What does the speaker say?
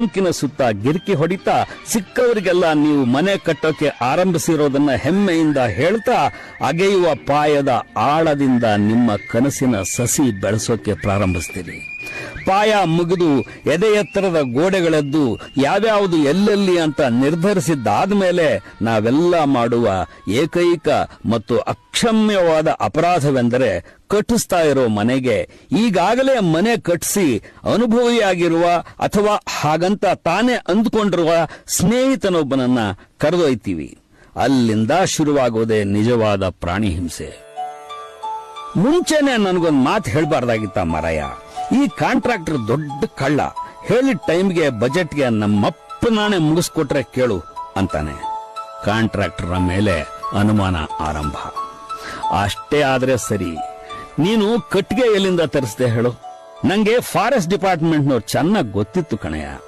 ಅಂಕಿನ ಸುತ್ತ ಗಿರ್ಕಿ ಹೊಡಿತಾ ಸಿಕ್ಕವರಿಗೆಲ್ಲ ನೀವು ಮನೆ ಕಟ್ಟೋಕೆ ಆರಂಭಿಸಿರೋದನ್ನ ಹೆಮ್ಮೆಯಿಂದ ಹೇಳ್ತಾ ಅಗೆಯುವ ಪಾಯದ ಆಳದಿಂದ ನಿಮ್ಮ ಕನಸಿನ ಸಸಿ ಬೆಳೆಸೋಕೆ ಪ್ರಾರಂಭಿಸ್ತೀರಿ. ಪಾಯ ಮುಗಿದು ಎದೆ ಎತ್ತರದ ಗೋಡೆಗಳೆದ್ದು ಯಾವ್ಯಾವುದು ಎಲ್ಲೆಲ್ಲಿ ಅಂತ ನಿರ್ಧರಿಸಿದ್ದಾದ್ಮೇಲೆ ನಾವೆಲ್ಲ ಮಾಡುವ ಏಕೈಕ ಮತ್ತು ಅಕ್ಷಮ್ಯವಾದ ಅಪರಾಧವೆಂದರೆ ಕಟ್ಟಿಸ್ತಾ ಇರೋ ಮನೆಗೆ ಈಗಾಗಲೇ ಮನೆ ಕಟ್ಟಿಸಿ ಅನುಭವಿಯಾಗಿರುವ ಅಥವಾ ಹಾಗಂತ ತಾನೇ ಅಂದುಕೊಂಡಿರುವ ಸ್ನೇಹಿತನೊಬ್ಬನನ್ನ ಕರೆದೊಯ್ತೀವಿ. ಅಲ್ಲಿಂದ ಶುರುವಾಗೋದೇ ನಿಜವಾದ ಪ್ರಾಣಿ ಹಿಂಸೆ. ಮುಂಚೆನೆ ನನಗೊಂದು ಮಾತು ಹೇಳಬಾರ್ದಾಗಿತ್ತ ಮರಯ. ಈ ಕಾಂಟ್ರಾಕ್ಟರ್ ದೊಡ್ಡ ಕಳ್ಳ. ಹೇಳಿದ ಟೈಮ್ಗೆ ಬಜೆಟ್ಗೆ ನಮ್ಮಪ್ಪನಾಣೆ ಮುಗಿಸ್ಕೊಟ್ರೆ ಕೇಳು ಅಂತಾನೆ. ಕಾಂಟ್ರಾಕ್ಟರ್ ಮೇಲೆ ಅನುಮಾನ ಆರಂಭ. ಅಷ್ಟೇ ಆದ್ರೆ ಸರಿ. ನೀನು ಕಟ್ಟಿಗೆ ಎಲ್ಲಿಂದ ತರಿಸ್ದೆ ಹೇಳು? ನಂಗೆ ಫಾರೆಸ್ಟ್ ಡಿಪಾರ್ಟ್ಮೆಂಟ್ನವ್ರು ಚೆನ್ನಾಗಿ ಗೊತ್ತಿತ್ತು ಕಣಯ್ಯ.